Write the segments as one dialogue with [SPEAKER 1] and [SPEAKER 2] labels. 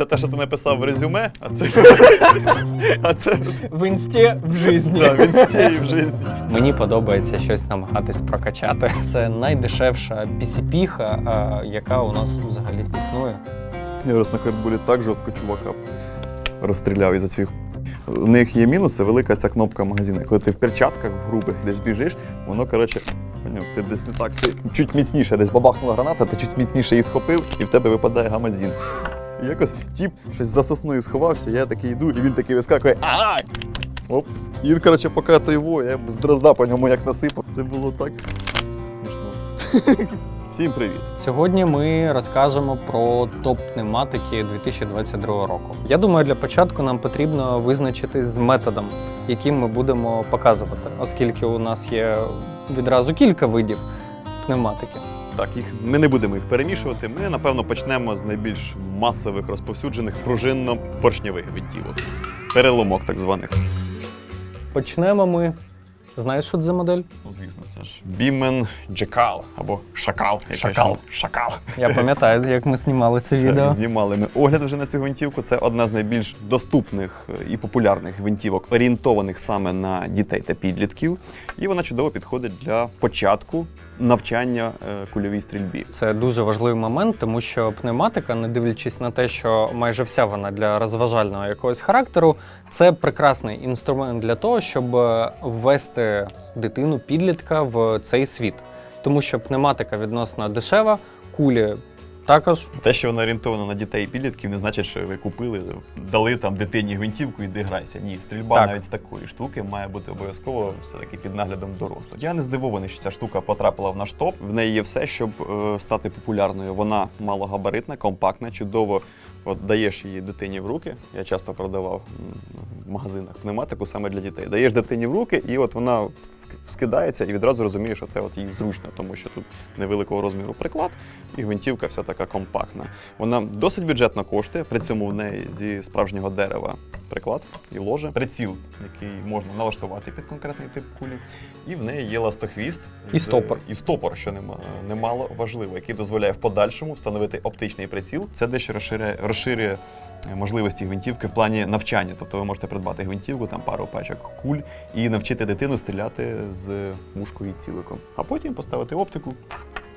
[SPEAKER 1] Це те, що ти написав в резюме, а це. А це
[SPEAKER 2] В інсті в житті.
[SPEAKER 1] да, він стій в житті.
[SPEAKER 2] Мені подобається щось намагатись прокачати. Це найдешевша PCP-ха, яка у нас взагалі існує.
[SPEAKER 1] Я раз на хардбулі так жорстко чувака розстріляв із-за цих. У них є мінуси, велика ця кнопка магазину. Коли ти в перчатках в грубих десь біжиш, воно, коротше, ти десь не так, ти чуть міцніше, десь бабахнула граната, ти чуть міцніше її схопив, і в тебе випадає гамазін. І якось тіп щось за сосною сховався, я такий йду, і він такий вискакує. Ай! Оп. І він, коротше, поки то його, я з дрозда по ньому як насипав. Це було так смішно. Всім привіт!
[SPEAKER 2] Сьогодні ми розкажемо про топ пневматики 2022 року. Я думаю, для початку нам потрібно визначитись з методом, яким ми будемо показувати, оскільки у нас є відразу кілька видів пневматики.
[SPEAKER 1] Так, їх ми не будемо їх перемішувати. Ми напевно почнемо з найбільш масових розповсюджених пружинно-поршньових гвинтівок. Переломок так званих.
[SPEAKER 2] Почнемо ми. Знаєш, що це за модель?
[SPEAKER 1] Ну, звісно, це ж Бімен Джекал або Шакал.
[SPEAKER 2] Шакал.
[SPEAKER 1] Шакал.
[SPEAKER 2] Я пам'ятаю, як ми знімали це
[SPEAKER 1] Це
[SPEAKER 2] відео.
[SPEAKER 1] знімали ми огляд вже на цю гвинтівку. Це одна з найбільш доступних е, і популярних гвинтівок, орієнтованих саме на дітей та підлітків. І вона чудово підходить для початку навчання е, кульовій стрільбі.
[SPEAKER 2] Це дуже важливий момент, тому що пневматика, не дивлячись на те, що майже вся вона для розважального якогось характеру, це прекрасний інструмент для того, щоб е, ввести дитину підлітка в цей світ. Тому що пневматика відносно дешева, кулі також.
[SPEAKER 1] Те, що вона орієнтована на дітей і підлітків, не значить, що ви купили, дали там дитині гвинтівку і де грайся. Ні, стрільба
[SPEAKER 2] Так.
[SPEAKER 1] навіть з такої штуки має бути обов'язково все-таки під наглядом дорослих. Я не здивований, що ця штука потрапила в наш топ. В неї є все, щоб е, стати популярною. Вона малогабаритна, компактна, чудово. От даєш її дитині в руки. Я часто продавав в магазинах пневматику саме для дітей. Даєш дитині в руки, і от вона вскидається, і відразу розумієш, що це от їй зручно, тому що тут невеликого розміру приклад, і гвинтівка вся така компактна. Вона досить бюджетно коштує, при цьому в неї зі справжнього дерева приклад і ложе, приціл, який можна налаштувати під конкретний тип кулі. І в неї є ластохвіст
[SPEAKER 2] І
[SPEAKER 1] з-
[SPEAKER 2] стопор.
[SPEAKER 1] І стопор, що нема- немало важливо, який дозволяє в подальшому встановити оптичний приціл. Це дещо розширює, розширює е, можливості гвинтівки в плані навчання. Тобто ви можете придбати гвинтівку, там пару пачок куль і навчити дитину стріляти з мушкою і ціликом. А потім поставити оптику.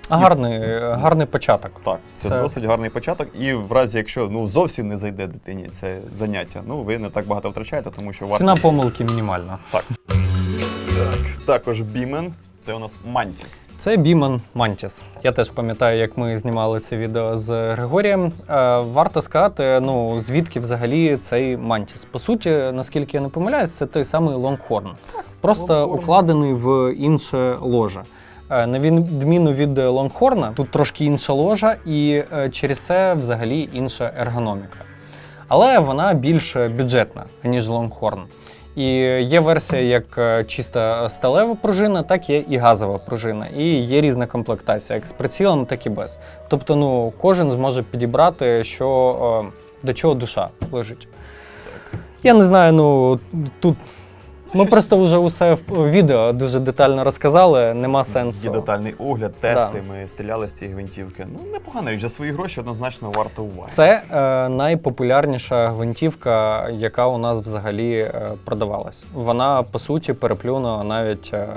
[SPEAKER 2] Гарний, гарний початок.
[SPEAKER 1] Так, це,
[SPEAKER 2] Це-
[SPEAKER 1] досить гарний початок. І в разі, якщо ну зовсім не зайде дитині це заняття, ну ви не так багато втрачаєте, тому що
[SPEAKER 2] Ціна
[SPEAKER 1] вартість...
[SPEAKER 2] помилки мінімальна.
[SPEAKER 1] Так. так. Також Бімен. Це у нас Мантіс.
[SPEAKER 2] Це Біман Мантіс. Я теж пам'ятаю, як ми знімали це відео з Григорієм. Е, варто сказати, ну звідки взагалі цей Мантіс. По суті, наскільки я не помиляюсь, це той самий Лонгхорн. Просто
[SPEAKER 1] Лонгхорн.
[SPEAKER 2] укладений в інше ложе. Е, На відміну від Лонгхорна, тут трошки інша ложа, і е, через це взагалі інша ергономіка. Але вона більш бюджетна, ніж Лонгхорн. І є версія як е, чиста сталева пружина, так є і газова пружина. І є різна комплектація, як з прицілом, так і без. Тобто, ну, кожен зможе підібрати, що до чого душа лежить. Я не знаю, ну тут ми просто вже усе в відео дуже детально розказали, нема сенсу.
[SPEAKER 1] Є детальний огляд, тести. Ми стріляли з цієї гвинтівки. Ну, непогана річ за свої гроші однозначно варто уваги.
[SPEAKER 2] Це е, найпопулярніша гвинтівка, яка у нас взагалі е, продавалась. Вона по суті переплюнула навіть е,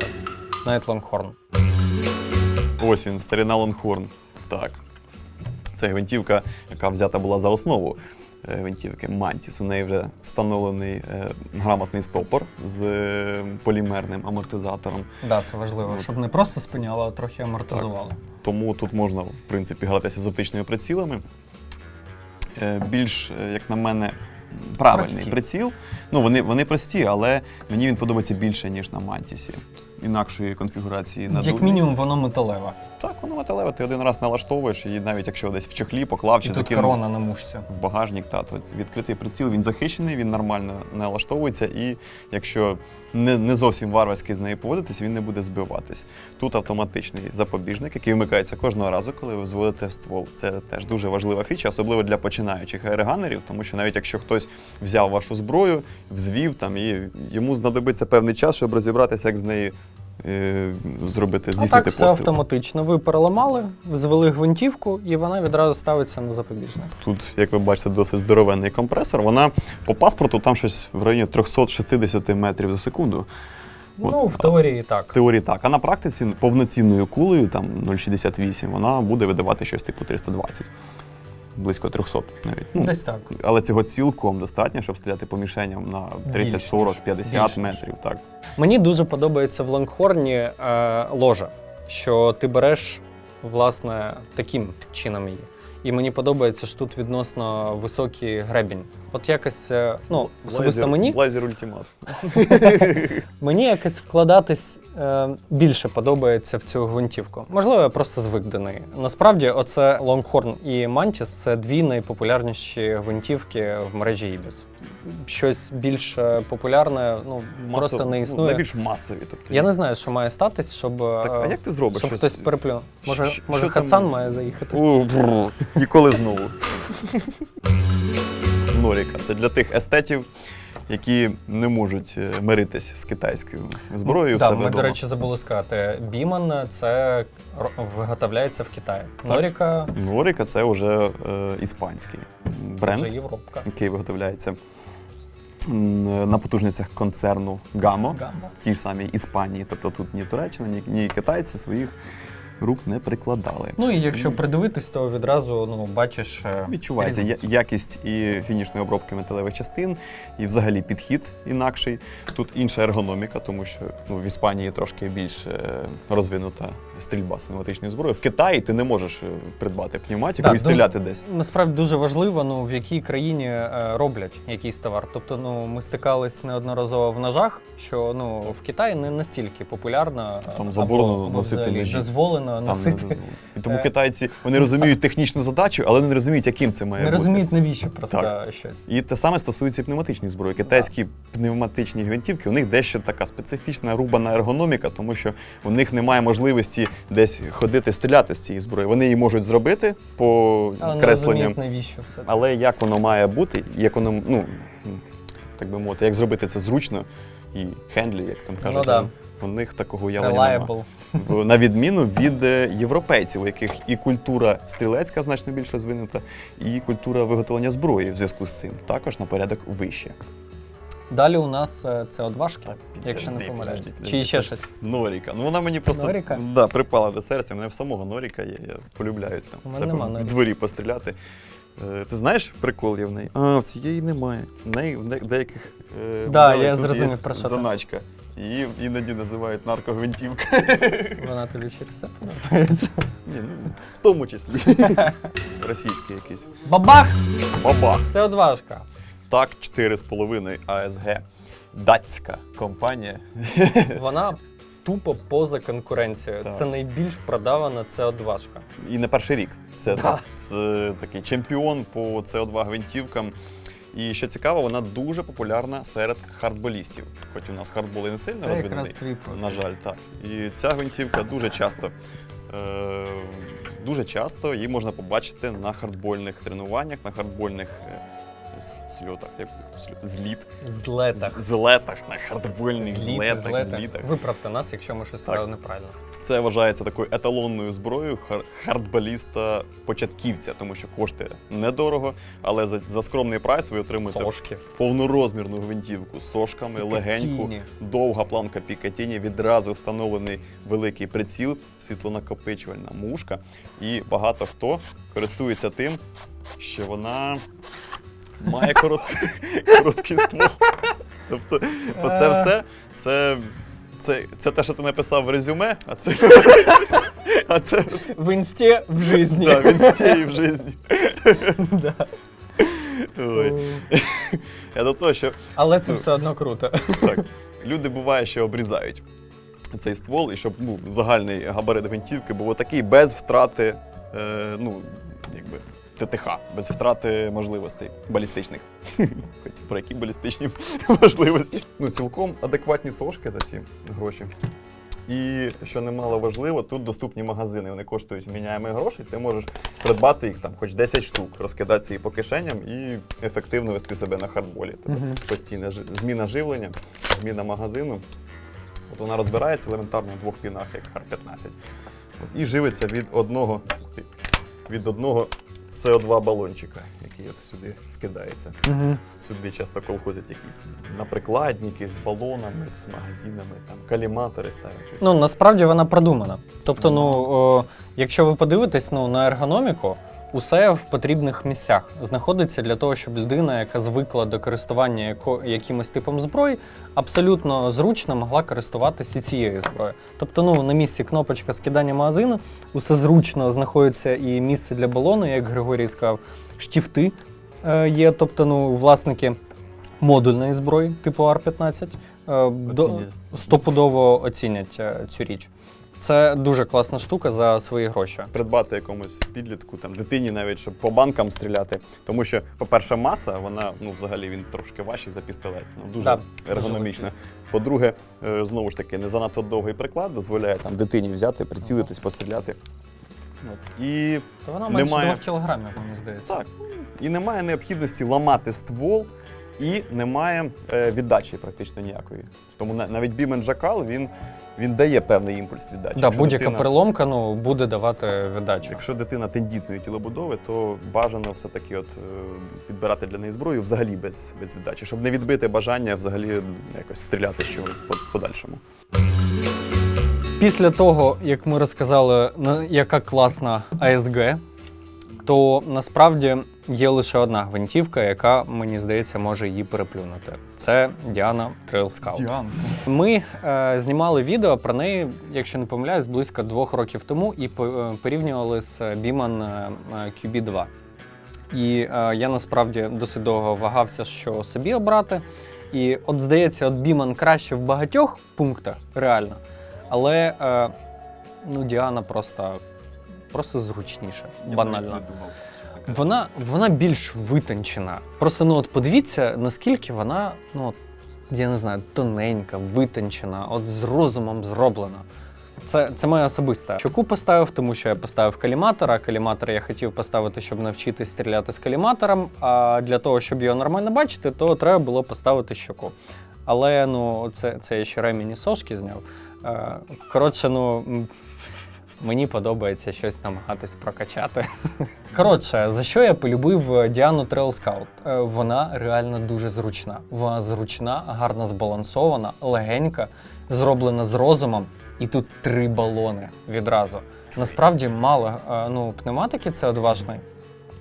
[SPEAKER 2] навіть Лонгхорн.
[SPEAKER 1] Ось він, старина Лонгхорн. Так. Це гвинтівка, яка взята була за основу гвинтівки Mantis. У неї вже встановлений е, грамотний стопор з е, полімерним амортизатором.
[SPEAKER 2] Да, це важливо,
[SPEAKER 1] От.
[SPEAKER 2] щоб не просто спиняло, а трохи амортизувало.
[SPEAKER 1] Тому тут можна, в принципі, гратися з оптичними прицілами. Е, Більш, е, як на мене, правильний
[SPEAKER 2] Прості.
[SPEAKER 1] приціл. Ну, вони, вони прості, але мені він подобається більше, ніж на Мантісі. Інакшої конфігурації на
[SPEAKER 2] Як мінімум, воно металеве.
[SPEAKER 1] Так, воно металеве, ти один раз налаштовуєш, і навіть якщо десь в чохлі поклав чи
[SPEAKER 2] І тут
[SPEAKER 1] закинув
[SPEAKER 2] корона на мушці.
[SPEAKER 1] в багажник, та, то відкритий приціл, він захищений, він нормально налаштовується, і якщо не, не зовсім варварськи з нею поводитись, він не буде збиватись. Тут автоматичний запобіжник, який вмикається кожного разу, коли ви зводите ствол. Це теж дуже важлива фіча, особливо для починаючих аероганерів, тому що навіть якщо хтось взяв вашу зброю, взвів там і йому знадобиться певний час, щоб розібратися, як з нею е, зробити,
[SPEAKER 2] А
[SPEAKER 1] здійснити
[SPEAKER 2] так все
[SPEAKER 1] постріл.
[SPEAKER 2] автоматично. Ви переламали, звели гвинтівку, і вона відразу ставиться на запобіжник.
[SPEAKER 1] Тут, як ви бачите, досить здоровенний компресор. Вона по паспорту там щось в районі 360 метрів за секунду. От.
[SPEAKER 2] Ну, в теорії
[SPEAKER 1] В
[SPEAKER 2] так.
[SPEAKER 1] теорії так. А на практиці повноцінною кулею, там 0,68, вона буде видавати щось типу 320. Близько 300 навіть. Ну,
[SPEAKER 2] Десь так.
[SPEAKER 1] але цього цілком достатньо, щоб стріляти по мішеням на 30,
[SPEAKER 2] Більш
[SPEAKER 1] 40, 50
[SPEAKER 2] Більш
[SPEAKER 1] метрів. Так.
[SPEAKER 2] Мені дуже подобається в лонгхорні е, ложа, що ти береш власне таким чином її. І мені подобається, що тут відносно високий гребінь. От якось, е, ну, особисто мені,
[SPEAKER 1] Лазер ультимат.
[SPEAKER 2] мені якось вкладатись е, більше подобається в цю гвинтівку. Можливо, я просто звик до неї. Насправді, оце Longhorn і Mantis – це дві найпопулярніші гвинтівки в мережі Ibis. Щось більш е, популярне, ну просто не
[SPEAKER 1] Ну,
[SPEAKER 2] існує.
[SPEAKER 1] найбільш масові. Тобто.
[SPEAKER 2] Я не знаю, що має статись, щоб,
[SPEAKER 1] Так, а
[SPEAKER 2] е,
[SPEAKER 1] як ти зробиш?
[SPEAKER 2] щоб
[SPEAKER 1] щось?
[SPEAKER 2] хтось переплюнув. Може,
[SPEAKER 1] Що-
[SPEAKER 2] може
[SPEAKER 1] що там?
[SPEAKER 2] Хасан має заїхати.
[SPEAKER 1] Ніколи знову. Норіка. Це для тих естетів, які не можуть е, миритись з китайською зброєю в
[SPEAKER 2] Да,
[SPEAKER 1] себе
[SPEAKER 2] ми, до речі, забули сказати. Біман це ро- виготовляється в Китаї. Норіка
[SPEAKER 1] Норіка це вже е, іспанський бренд,
[SPEAKER 2] вже Європка.
[SPEAKER 1] який виготовляється м, на потужностях концерну Гамо,
[SPEAKER 2] Гамо.
[SPEAKER 1] в тій ж самій Іспанії. Тобто тут ні Туреччина, ні, ні китайці своїх рук не прикладали.
[SPEAKER 2] Ну і якщо придивитись, то відразу ну, бачиш. е,
[SPEAKER 1] Відчувається я-
[SPEAKER 2] різницю.
[SPEAKER 1] якість і фінішної обробки металевих частин, і взагалі підхід інакший. Тут інша ергономіка, тому що ну, в Іспанії трошки більш е, розвинута стрільба з пневматичної зброї. В Китаї ти не можеш е, придбати пневматику і стріляти десь.
[SPEAKER 2] Насправді дуже важливо, ну в якій країні е, роблять якийсь товар. Тобто, ну ми стикались неодноразово в ножах, що ну в Китаї не настільки популярно е,
[SPEAKER 1] Там заборонено
[SPEAKER 2] або
[SPEAKER 1] носити ножі.
[SPEAKER 2] дозволено носити.
[SPEAKER 1] не- і тому
[SPEAKER 2] Е.
[SPEAKER 1] китайці вони розуміють технічну задачу, але не розуміють, яким це має
[SPEAKER 2] Не
[SPEAKER 1] бути.
[SPEAKER 2] розуміють, навіщо просто щось.
[SPEAKER 1] І те саме стосується пневматичної зброї. Китайські пневматичні гвинтівки, у них дещо така специфічна рубана ергономіка, тому що у них немає можливості десь ходити стріляти з цієї зброї. Вони її можуть зробити по
[SPEAKER 2] Але
[SPEAKER 1] кресленням,
[SPEAKER 2] навіщо все.
[SPEAKER 1] але як воно має бути, як воно, ну так би мовити, як зробити це зручно і хендлі, як там кажуть.
[SPEAKER 2] Ну да.
[SPEAKER 1] У них такого явлення немає. На відміну від е, європейців, у яких і культура стрілецька значно більш розвинута, і культура виготовлення зброї в зв'язку з цим також на порядок вище.
[SPEAKER 2] Далі у нас е, це одважки, якщо не помиляюсь. Чи ще щось.
[SPEAKER 1] Норіка. Ну вона мені просто
[SPEAKER 2] Норіка?
[SPEAKER 1] Да, припала до серця. Мене в самого Норіка є. Я полюбляю там
[SPEAKER 2] У
[SPEAKER 1] в
[SPEAKER 2] мене нема
[SPEAKER 1] в
[SPEAKER 2] Норіка.
[SPEAKER 1] дворі постріляти. Е, Ти знаєш прикол є в неї? А, в цієї немає. В неї в деяких е,
[SPEAKER 2] Да,
[SPEAKER 1] моделей
[SPEAKER 2] я
[SPEAKER 1] тут
[SPEAKER 2] зрозумів,
[SPEAKER 1] є
[SPEAKER 2] про що ти.
[SPEAKER 1] заначка. Її іноді називають наркогвинтівка.
[SPEAKER 2] Вона тобі через це подобається.
[SPEAKER 1] Ні, ну, в тому числі. Російський якийсь.
[SPEAKER 2] Бабах!
[SPEAKER 1] Бабах.
[SPEAKER 2] Це одважка.
[SPEAKER 1] Так, 4,5 АСГ. Датська компанія.
[SPEAKER 2] Вона тупо поза конкуренцією.
[SPEAKER 1] Так.
[SPEAKER 2] Це найбільш продавана це одважка.
[SPEAKER 1] І не перший рік. Це,
[SPEAKER 2] Да.
[SPEAKER 1] це такий чемпіон по СО2 гвинтівкам. І що цікаво, вона дуже популярна серед хардболістів. Хоч у нас хардбол і не сильно розвинений. На жаль, так. І ця гвинтівка дуже часто. Е, дуже часто її можна побачити на хардбольних тренуваннях, на хардбольних е, сльотах, як сльот- зліт,
[SPEAKER 2] Злетах.
[SPEAKER 1] злетах, на хардбольних
[SPEAKER 2] Зліт,
[SPEAKER 1] злетах,
[SPEAKER 2] злетах.
[SPEAKER 1] злітах.
[SPEAKER 2] Виправте нас, якщо ми щось
[SPEAKER 1] Так.
[SPEAKER 2] сказали неправильно.
[SPEAKER 1] Це вважається такою еталонною зброєю хар- хардболіста початківця, тому що коштує недорого, але за, за скромний прайс ви отримуєте
[SPEAKER 2] Сошки.
[SPEAKER 1] повнорозмірну гвинтівку з сошками, легеньку,
[SPEAKER 2] Пікатіні.
[SPEAKER 1] довга планка Пікатіні, відразу встановлений великий приціл, світлонакопичувальна мушка. І багато хто користується тим, що вона має корот... короткий ствол. Тобто, оце все це. Це, це те, що ти написав в резюме, а це, а це
[SPEAKER 2] В інсті в житті.
[SPEAKER 1] да, він стій в житті.
[SPEAKER 2] Да.
[SPEAKER 1] Ой. Я до того, що
[SPEAKER 2] Але це все одно круто.
[SPEAKER 1] Так. Люди буває, що обрізають цей ствол, і щоб ну, загальний габарит гвинтівки був такий без втрати, е, ну, якби. ТТХ, без втрати можливостей балістичних. Про які балістичні можливості. Ну, цілком адекватні сошки за ці гроші. І що немало важливо, тут доступні магазини. Вони коштують міняємо грошей. Ти можеш придбати їх там хоч 10 штук, розкидати їх по кишеням і ефективно вести себе на хардболі. Тобто
[SPEAKER 2] Мгм.
[SPEAKER 1] постійна зміна живлення, зміна магазину. От вона розбирається елементарно в двох пінах, як Хар-15. От, і живиться від одного, від одного СО2 балончика, який от сюди вкидається.
[SPEAKER 2] Угу.
[SPEAKER 1] Сюди часто колхозять якісь наприкладники з балонами, з магазинами, там каліматори ставлять.
[SPEAKER 2] Ну насправді вона продумана. Тобто, ну о, якщо ви подивитесь ну, на ергономіку, усе в потрібних місцях знаходиться для того, щоб людина, яка звикла до користування яко, якимось типом зброї, абсолютно зручно могла користуватися цією зброєю. Тобто, ну на місці кнопочка скидання магазину, усе зручно знаходиться і місце для балону, як Григорій сказав, штіфти е, є, тобто, ну, власники модульної зброї, типу Ар-15. е, стопудово оцінять е, цю річ. Це дуже класна штука за свої гроші.
[SPEAKER 1] придбати якомусь підлітку, там дитині навіть, щоб по банкам стріляти. Тому що, по-перше, маса, вона ну взагалі він трошки важчий за пістолет. Ну дуже
[SPEAKER 2] Да,
[SPEAKER 1] ергономічна. По-друге, е, знову ж таки, не занадто довгий приклад дозволяє там дитині взяти, прицілитись, постріляти. От. І
[SPEAKER 2] То вона менше
[SPEAKER 1] Немає.
[SPEAKER 2] 2 кілограмів, мені здається.
[SPEAKER 1] так, і немає необхідності ламати ствол, і немає е, віддачі практично ніякої. Тому на- навіть Бімен Джакал він, він дає певний імпульс віддачі.
[SPEAKER 2] Да, будь-яка
[SPEAKER 1] дитина-
[SPEAKER 2] переломка ну, буде давати віддачу.
[SPEAKER 1] Якщо дитина тендітної тілобудови, то бажано все-таки от, е, підбирати для неї зброю взагалі без, без віддачі, щоб не відбити бажання взагалі якось стріляти з чогось в подальшому.
[SPEAKER 2] Після того, як ми розказали, яка класна АСГ, то насправді є лише одна гвинтівка, яка, мені здається, може її переплюнути. Це Діана Scout.
[SPEAKER 1] Діанка.
[SPEAKER 2] Ми е, знімали відео про неї, якщо не помиляюсь, близько двох років тому і е, порівнювали з Beeman е, е, QB2. І е, я насправді досить довго вагався, що собі обрати. І от здається, от Beeman краще в багатьох пунктах, реально. Але е, ну, Діана просто, просто зручніша, банально. Вона, вона більш витончена. Просто ну от подивіться, наскільки вона, ну я не знаю, тоненька, витончена, от з розумом зроблена. Це, це моє особисте. Щоку поставив, тому що я поставив каліматор, а каліматор я хотів поставити, щоб навчитись стріляти з каліматором. А для того, щоб його нормально бачити, то треба було поставити щоку. Але ну, це, це я ще ремені сошки зняв. Е, Коротше, ну. Мені подобається щось намагатись прокачати. Коротше, за що я полюбив е, Діану Trail Scout? Е, Вона реально дуже зручна. Вона зручна, гарно збалансована, легенька, зроблена з розумом. І тут три балони відразу. Насправді мало е, ну, пневматики це одважної,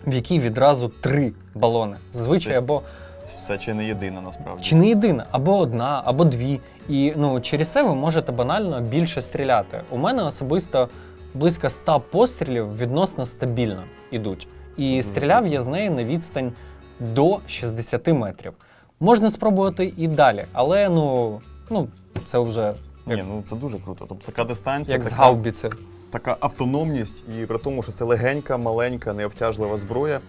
[SPEAKER 2] в якій відразу три балони. Звичай або
[SPEAKER 1] Це чи не єдина насправді.
[SPEAKER 2] чи не єдина, або одна, або дві. І ну, через це ви можете банально більше стріляти. У мене особисто близько 100 пострілів відносно стабільно йдуть. І стріляв я з неї на відстань до 60 метрів. Можна спробувати і далі, але ну, ну це вже
[SPEAKER 1] Ні, ну це дуже круто. Тобто така дистанція,
[SPEAKER 2] як з
[SPEAKER 1] така,
[SPEAKER 2] гаубіці.
[SPEAKER 1] Така автономність, і при тому, що це легенька, маленька, необтяжлива зброя.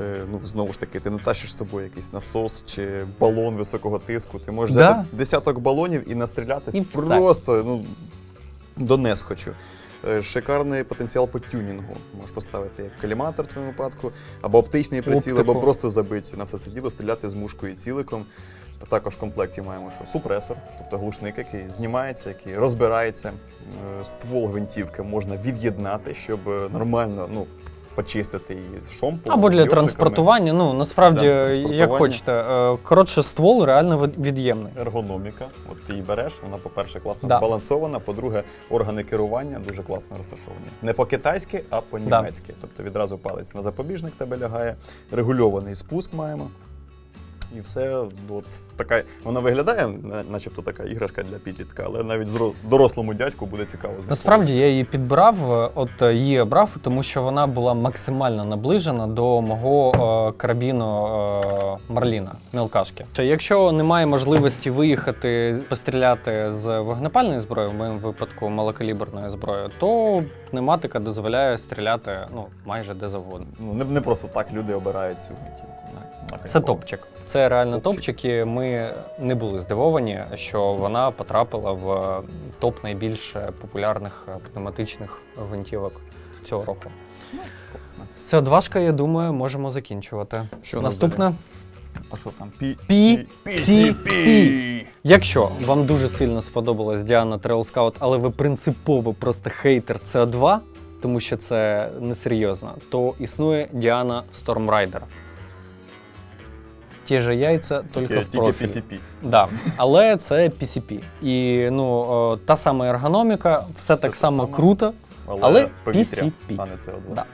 [SPEAKER 1] Е, ну, знову ж таки, ти не тащиш з собою якийсь насос чи балон високого тиску. Ти можеш
[SPEAKER 2] Да.
[SPEAKER 1] взяти десяток балонів і настрілятись
[SPEAKER 2] І
[SPEAKER 1] просто ну, до несхочу. Е, Шикарний потенціал по тюнінгу. Можеш поставити як каліматор в твоєму випадку, або оптичний приціл, або просто забити на все це діло, стріляти з мушкою і ціликом. Також в комплекті маємо що супресор, тобто глушник, який знімається, який розбирається. Е, Ствол гвинтівки можна від'єднати, щоб е, нормально ну, почистити її з шомпу.
[SPEAKER 2] Або для транспортування. Ну насправді,
[SPEAKER 1] Да,
[SPEAKER 2] як хочете. Е, Коротше, ствол реально від- від'ємний.
[SPEAKER 1] Ергономіка. От ти її береш, вона, по-перше, класно
[SPEAKER 2] Да.
[SPEAKER 1] збалансована, по-друге, органи керування дуже класно розташовані. Не по-китайськи, а по-німецьки. Тобто відразу палець на запобіжник тебе лягає, регульований спуск маємо. І все, от така, вона виглядає, начебто така іграшка для підлітка, але навіть дорослому дядьку буде цікаво.
[SPEAKER 2] Насправді я її підбирав, от її обрав, тому що вона була максимально наближена до мого е, карабіну е, Марліна Мелкашки. Що Якщо немає можливості виїхати постріляти з вогнепальної зброї, в моєму випадку малокаліберною зброєю, то пневматика дозволяє стріляти ну майже де завгодно.
[SPEAKER 1] Ну, не, не просто так люди обирають цю гвинтівку.
[SPEAKER 2] Це топчик. Це реально
[SPEAKER 1] Топчик.
[SPEAKER 2] топчик, ми не були здивовані, що вона потрапила в топ найбільш популярних пневматичних гвинтівок цього року.
[SPEAKER 1] Класно.
[SPEAKER 2] Це одважка, я думаю, можемо закінчувати.
[SPEAKER 1] Що у нас
[SPEAKER 2] Наступне
[SPEAKER 1] А що там? Пі...
[SPEAKER 2] Пі-
[SPEAKER 1] Пі-
[SPEAKER 2] Ці-
[SPEAKER 1] PCP.
[SPEAKER 2] Якщо вам дуже сильно сподобалась Діана Trail Scout, але ви принципово просто хейтер CO2, тому що це несерйозно, то існує Діана Storm Rider. Ті ж яйця, тільки
[SPEAKER 1] Тільки,
[SPEAKER 2] в
[SPEAKER 1] тільки
[SPEAKER 2] профіль.
[SPEAKER 1] PCP.
[SPEAKER 2] Да. Але це PCP. І ну, о, та сама ергономіка, все,
[SPEAKER 1] Все
[SPEAKER 2] так само
[SPEAKER 1] саме.
[SPEAKER 2] круто.
[SPEAKER 1] Але,
[SPEAKER 2] Але
[SPEAKER 1] повітря,
[SPEAKER 2] PCP.
[SPEAKER 1] а не CO2.
[SPEAKER 2] Да.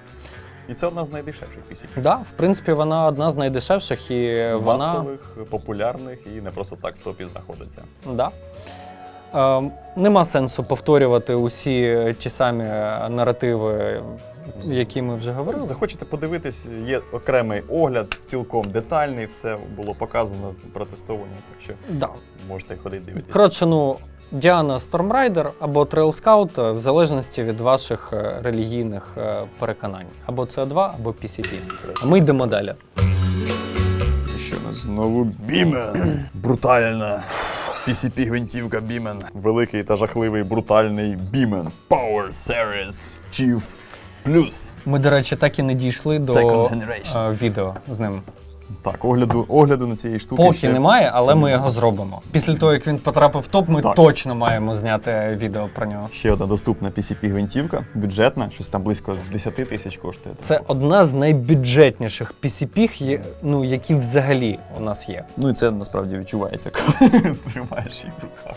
[SPEAKER 1] І це одна з найдешевших PCP.
[SPEAKER 2] Да, в принципі, вона одна з найдешевших і вона.
[SPEAKER 1] Масових, популярних і не просто так в топі знаходиться.
[SPEAKER 2] Да. Е, нема сенсу повторювати усі ті самі наративи, які ми вже говорили.
[SPEAKER 1] Захочете подивитись, є окремий огляд, цілком детальний, все було показано, протестовано, так що
[SPEAKER 2] Да.
[SPEAKER 1] можете ходити дивитися.
[SPEAKER 2] Коротше, ну, Діана Стормрайдер або Trail Scout, е, в залежності від ваших е, релігійних е, переконань. Або CO2, або PCP. А ми йдемо далі.
[SPEAKER 1] І що у нас знову Бімен. Брутальна. PCP гвинтівка Бімен. Великий та жахливий брутальний Бімен. Power Series Chief Plus.
[SPEAKER 2] Ми, до речі, так і не дійшли до
[SPEAKER 1] Second generation.
[SPEAKER 2] е, відео з ним.
[SPEAKER 1] Так, огляду, огляду на цієї штуки.
[SPEAKER 2] Поки
[SPEAKER 1] ще-
[SPEAKER 2] немає, але ми його зробимо. Після того, як він потрапив в топ, ми
[SPEAKER 1] Так.
[SPEAKER 2] точно маємо зняти відео про нього.
[SPEAKER 1] Ще одна доступна PCP гвинтівка, бюджетна, щось там близько 10 тисяч коштує.
[SPEAKER 2] Це одна з найбюджетніших PCP, є- ну, які взагалі у нас є.
[SPEAKER 1] Ну і це насправді відчувається, коли тримаєш їх в руках.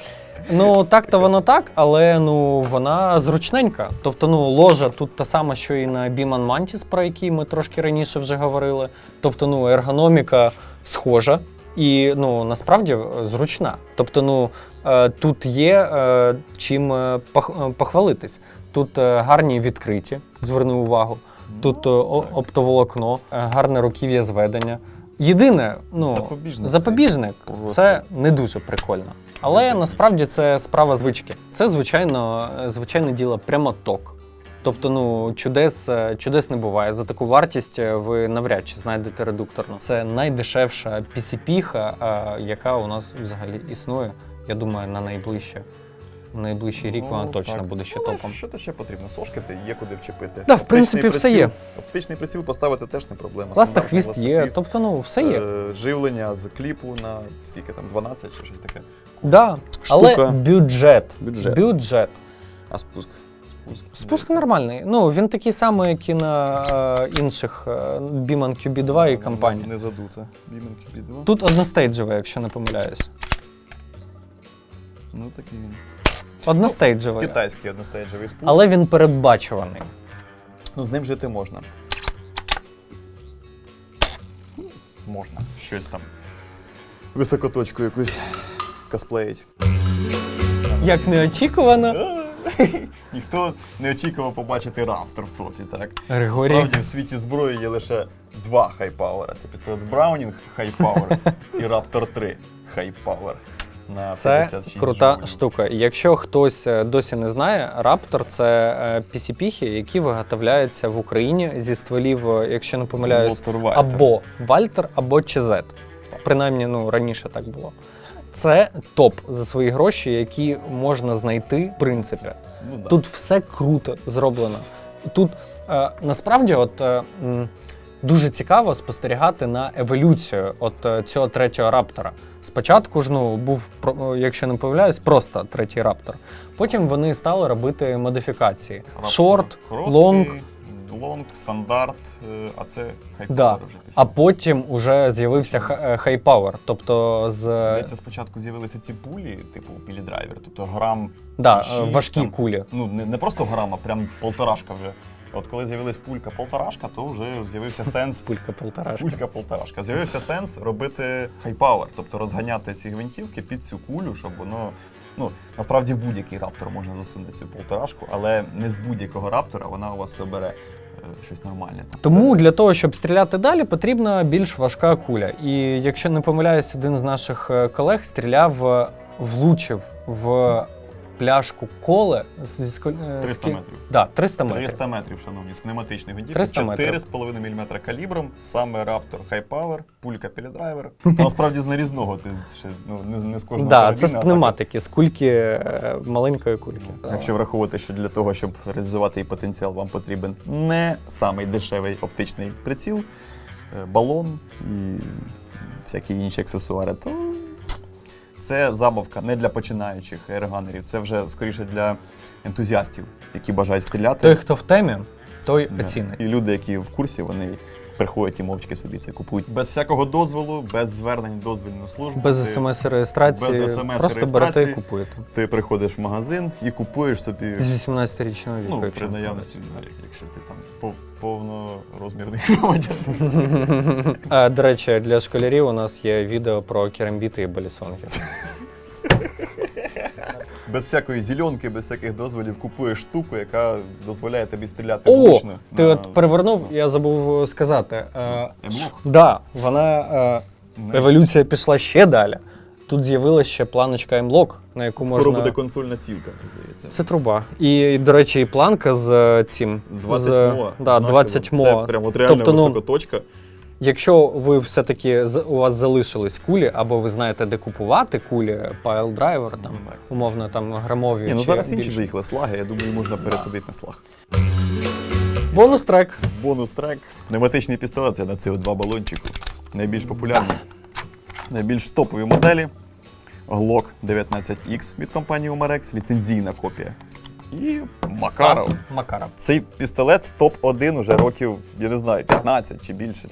[SPEAKER 2] Ну так то воно так, але ну вона зручненька. Тобто, ну ложа тут та сама, що і на Beeman Mantis, про який ми трошки раніше вже говорили. Тобто, ну ергономіка схожа і ну насправді е, зручна. Тобто, ну е, тут є е, чим пох- похвалитись. Тут гарні відкриті, зверни увагу. Тут е, оптоволокно, гарне руків'я зведення. Єдине, ну
[SPEAKER 1] Запобіжник
[SPEAKER 2] запобіжник це не дуже прикольно. Але насправді це справа звички. Це звичайно, звичайне діло прямоток. Тобто, ну чудес, е, чудес не буває. За таку вартість е, ви навряд чи знайдете редукторну. Це найдешевша PCP-ха, е, яка у нас взагалі існує. Я думаю, на найближче. На найближчий рік
[SPEAKER 1] Ну,
[SPEAKER 2] вона точно
[SPEAKER 1] так.
[SPEAKER 2] буде ще
[SPEAKER 1] Але
[SPEAKER 2] топом.
[SPEAKER 1] Що то ще потрібно? Сошкити, є куди вчепити.
[SPEAKER 2] Да, в принципі, все
[SPEAKER 1] приціл-
[SPEAKER 2] є.
[SPEAKER 1] Оптичний приціл поставити теж не проблема.
[SPEAKER 2] Ластохвіст
[SPEAKER 1] Стандартний
[SPEAKER 2] є,
[SPEAKER 1] ластохвіст.
[SPEAKER 2] тобто, ну, все є.
[SPEAKER 1] Е, Живлення з кліпу на скільки там, 12 чи щось таке.
[SPEAKER 2] Да.
[SPEAKER 1] штука.
[SPEAKER 2] Але бюджет.
[SPEAKER 1] Бюджет.
[SPEAKER 2] Бюджет.
[SPEAKER 1] А спуск? Спуск,
[SPEAKER 2] Спуск нормальний. Ну, він такий самий, як і на е, інших е, Beeman QB2 і компаній.
[SPEAKER 1] Не задута. Beeman QB2.
[SPEAKER 2] Тут одностейджеве, якщо не помиляюсь.
[SPEAKER 1] Ну такий він.
[SPEAKER 2] Одностейджеве.
[SPEAKER 1] Китайський одностейджовий спуск.
[SPEAKER 2] Але він передбачуваний.
[SPEAKER 1] Ну, з ним жити можна. Можна. Щось там. Високоточку якусь косплеїть.
[SPEAKER 2] Як неочікувано,
[SPEAKER 1] Ніхто не очікував побачити Рафтор в топі, так?
[SPEAKER 2] Григорій.
[SPEAKER 1] Насправді в світі зброї є лише два хайпауера. Це пістолет Браунінг хайпауер і Раптор 3 хайпауер на
[SPEAKER 2] Це
[SPEAKER 1] 56
[SPEAKER 2] крута
[SPEAKER 1] джоулів.
[SPEAKER 2] штука. Якщо хтось е, досі не знає, Raptor це е, PCP, які виготовляються в Україні зі стволів, е, якщо не помиляюсь,
[SPEAKER 1] Walter
[SPEAKER 2] або Вальтер, або ЧЗ. Принаймні, ну раніше так було. Це топ за свої гроші, які можна знайти в принципі.
[SPEAKER 1] Ну, да.
[SPEAKER 2] Тут все круто зроблено. Тут е, насправді, от е, дуже цікаво спостерігати на еволюцію от е, цього третього раптора. Спочатку ж ну був, е, якщо не помиляюсь, просто третій раптор. Потім вони стали робити модифікації:
[SPEAKER 1] Раптор
[SPEAKER 2] шорт,
[SPEAKER 1] короткий,
[SPEAKER 2] лонг.
[SPEAKER 1] лонг, стандарт, е, а це хайпауер
[SPEAKER 2] Да.
[SPEAKER 1] вже пішов.
[SPEAKER 2] А потім уже з'явився хайпауер. Тобто з
[SPEAKER 1] Здається, спочатку з'явилися ці пулі, типу пілідрайвер, тобто грам
[SPEAKER 2] да,
[SPEAKER 1] шість,
[SPEAKER 2] е, важкі
[SPEAKER 1] там.
[SPEAKER 2] кулі.
[SPEAKER 1] ну не, не просто грам, а прям полторашка вже. От коли з'явилась пулька полторашка, то вже з'явився сенс.
[SPEAKER 2] Пулька полторашка.
[SPEAKER 1] Пулька полторашка. З'явився сенс робити хайпауер, тобто розганяти ці гвинтівки під цю кулю, щоб воно. Ну, насправді в будь-який раптор можна засунути цю полторашку, але не з будь-якого раптора вона у вас обере е, щось нормальне. Там
[SPEAKER 2] Тому для того, щоб стріляти далі, потрібна більш важка куля. І якщо не помиляюсь, один з наших е, колег стріляв, е, влучив в пляшку коле е,
[SPEAKER 1] 300
[SPEAKER 2] скі-
[SPEAKER 1] метрів.
[SPEAKER 2] Да, 300 метрів.
[SPEAKER 1] 300 метрів, шановні, з пневматичної гвинтівки, 4,5 мм калібром, саме Raptor High Power, пулька пілідрайвер. Насправді з нарізного, ти ще ну, не, з- не з кожного
[SPEAKER 2] Да,
[SPEAKER 1] карабіна,
[SPEAKER 2] це з пневматики, з кульки е, маленької кульки.
[SPEAKER 1] Якщо враховувати, що для того, щоб реалізувати її потенціал, вам потрібен не самий дешевий оптичний приціл, е, балон і всякі інші аксесуари, то це забавка не для починаючих ерганерів, це вже скоріше для ентузіастів, які бажають стріляти.
[SPEAKER 2] Той, хто в темі, той
[SPEAKER 1] Да.
[SPEAKER 2] оцінить.
[SPEAKER 1] І люди, які в курсі, вони приходять і мовчки собі це купують. Без всякого дозволу, без звернень дозвільну службу.
[SPEAKER 2] Без смс-реєстрації,
[SPEAKER 1] без SMS
[SPEAKER 2] просто берете і купуєте.
[SPEAKER 1] ти приходиш в магазин і купуєш собі.
[SPEAKER 2] З 18-річного віку.
[SPEAKER 1] Ну, при наявності, якщо ти там пов- повнорозмірний громадянин.
[SPEAKER 2] А, до речі, для школярів у нас є відео про керамбіти і балісонги.
[SPEAKER 1] Без всякої зільонки, без всяких дозволів купуєш штуку, яка дозволяє тобі стріляти
[SPEAKER 2] О!
[SPEAKER 1] влучно.
[SPEAKER 2] Ти
[SPEAKER 1] на-
[SPEAKER 2] от перевернув, я забув сказати. Е,
[SPEAKER 1] Емлок?
[SPEAKER 2] да, вона е, еволюція пішла ще далі. Тут з'явилася ще планочка M-Lock, на яку
[SPEAKER 1] Скоро
[SPEAKER 2] можна.
[SPEAKER 1] буде консольна цівка, здається.
[SPEAKER 2] Це труба. І, до речі, і планка з е, цим.
[SPEAKER 1] 20
[SPEAKER 2] з,
[SPEAKER 1] мо.
[SPEAKER 2] Да, 20 мо.
[SPEAKER 1] Це прям от реально
[SPEAKER 2] Тобто, ну,
[SPEAKER 1] висока точка.
[SPEAKER 2] Якщо ви все-таки у вас залишились кулі, або ви знаєте, де купувати кулі, пайл-драйвер, там,
[SPEAKER 1] Так.
[SPEAKER 2] умовно там грамові.
[SPEAKER 1] Ні, ну
[SPEAKER 2] чи
[SPEAKER 1] зараз інші заїхали слаги, я думаю, можна пересадити на слаг.
[SPEAKER 2] Бонус трек.
[SPEAKER 1] Бонус трек. Пневматичний пістолет на CO2 балончику. Найбільш популярні, найбільш топові моделі. Glock 19X від компанії Umarex, ліцензійна копія. І Макаров.
[SPEAKER 2] Сас Макаров.
[SPEAKER 1] Цей пістолет топ-1 уже років, я не знаю, 15 чи більше.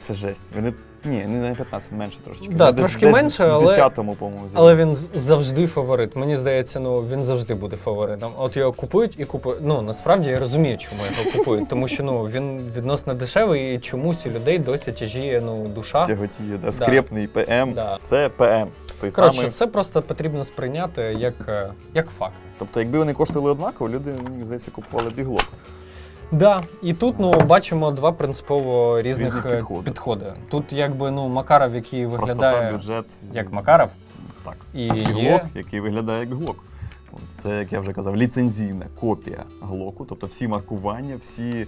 [SPEAKER 1] Це, жесть. Вони, ні, не на 15, менше трошечки.
[SPEAKER 2] Да,
[SPEAKER 1] Вони десь-
[SPEAKER 2] трошки
[SPEAKER 1] десь
[SPEAKER 2] менше,
[SPEAKER 1] в
[SPEAKER 2] але-
[SPEAKER 1] 10-му, по-моєму,
[SPEAKER 2] Але він завжди фаворит. Мені здається, ну він завжди буде фаворитом. От його купують і купують. Ну насправді я розумію, чому його купують, тому що ну він відносно дешевий і чомусь у людей досі тяжіє ну душа.
[SPEAKER 1] Тяготіє, да, скрепний ПМ.
[SPEAKER 2] Да.
[SPEAKER 1] Це ПМ. Той
[SPEAKER 2] Коротше,
[SPEAKER 1] самий.
[SPEAKER 2] це просто потрібно сприйняти як, е, як факт.
[SPEAKER 1] Тобто, якби вони коштували однаково, люди, мені здається, купували біглок.
[SPEAKER 2] Да, і тут ну бачимо два принципово різних,
[SPEAKER 1] Різних
[SPEAKER 2] е,
[SPEAKER 1] підходи.
[SPEAKER 2] підходи. Тут якби ну Макаров, який
[SPEAKER 1] Простота,
[SPEAKER 2] виглядає
[SPEAKER 1] бюджет.
[SPEAKER 2] як Макаров,
[SPEAKER 1] Так.
[SPEAKER 2] і
[SPEAKER 1] Глок,
[SPEAKER 2] є
[SPEAKER 1] який виглядає як глок. Це, як я вже казав, ліцензійна копія глоку, тобто всі маркування, всі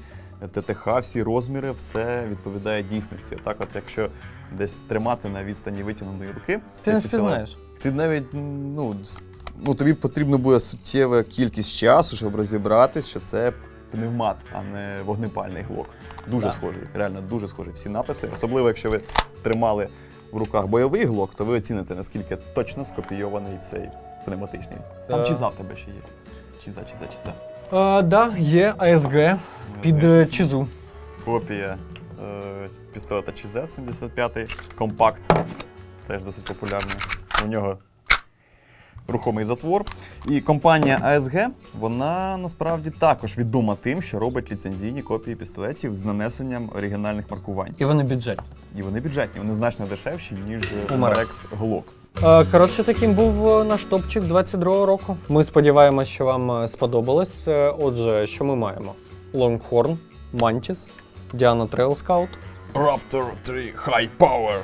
[SPEAKER 1] ТТХ, всі розміри, все відповідає дійсності. Так, от якщо десь тримати на відстані витягненої руки,
[SPEAKER 2] ти не впізнаєш.
[SPEAKER 1] ти навіть ну, ну тобі потрібно буде суттєва кількість часу, щоб розібратись, що це пневмат, а не вогнепальний глок. Дуже
[SPEAKER 2] Так.
[SPEAKER 1] схожий, реально дуже схожий. Всі написи. Особливо, якщо ви тримали в руках бойовий глок, то ви оціните, наскільки точно скопійований цей пневматичний. Там
[SPEAKER 2] Е.
[SPEAKER 1] чиза в тебе ще є. Чиза, чиза, чиза.
[SPEAKER 2] А, да, є АСГ під е, чизу.
[SPEAKER 1] Копія е, пістолета ЧЗ 75 компакт. Теж досить популярний. У нього рухомий затвор. І компанія ASG, вона насправді також відома тим, що робить ліцензійні копії пістолетів з нанесенням оригінальних маркувань.
[SPEAKER 2] І вони бюджетні.
[SPEAKER 1] І вони бюджетні, вони значно дешевші, ніж
[SPEAKER 2] У Marex.
[SPEAKER 1] Marex Glock.
[SPEAKER 2] Е, Коротше, таким був е, наш топчик 22-го року. Ми сподіваємось, що вам е, сподобалось. Отже, що ми маємо? Longhorn, Mantis, Diana Trail Scout
[SPEAKER 1] Raptor 3 High Power.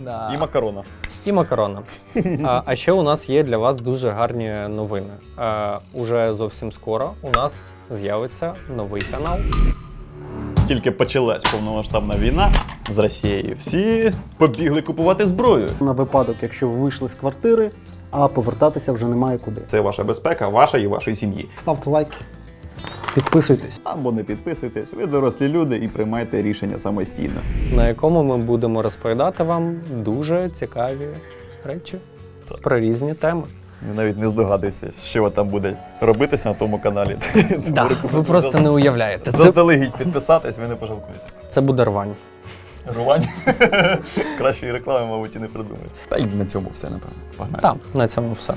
[SPEAKER 2] да.
[SPEAKER 1] І макарона.
[SPEAKER 2] і макарона. А, а ще у нас є для вас дуже гарні новини. Е, уже зовсім скоро у нас з'явиться новий канал.
[SPEAKER 1] Тільки почалась повномасштабна війна з Росією. Всі побігли купувати зброю.
[SPEAKER 3] на випадок, якщо ви вийшли з квартири, а повертатися вже немає куди.
[SPEAKER 1] Це ваша безпека, ваша і вашої сім'ї.
[SPEAKER 3] Ставте лайки, підписуйтесь.
[SPEAKER 1] Або не підписуйтесь, ви дорослі люди і приймайте рішення самостійно.
[SPEAKER 2] на якому ми будемо розповідати вам дуже цікаві речі
[SPEAKER 1] Так.
[SPEAKER 2] про різні теми.
[SPEAKER 1] Ви навіть не здогадуєтесь, що там буде робитися на тому каналі.
[SPEAKER 2] Да, ви просто не уявляєте.
[SPEAKER 1] Заздалегідь підписатись, ви не пожалкуєте.
[SPEAKER 2] це буде рвань.
[SPEAKER 1] Рувань. Кращої реклами, мабуть, і не придумають. Та й на цьому все, напевно. Погнали.
[SPEAKER 2] Так, на цьому все.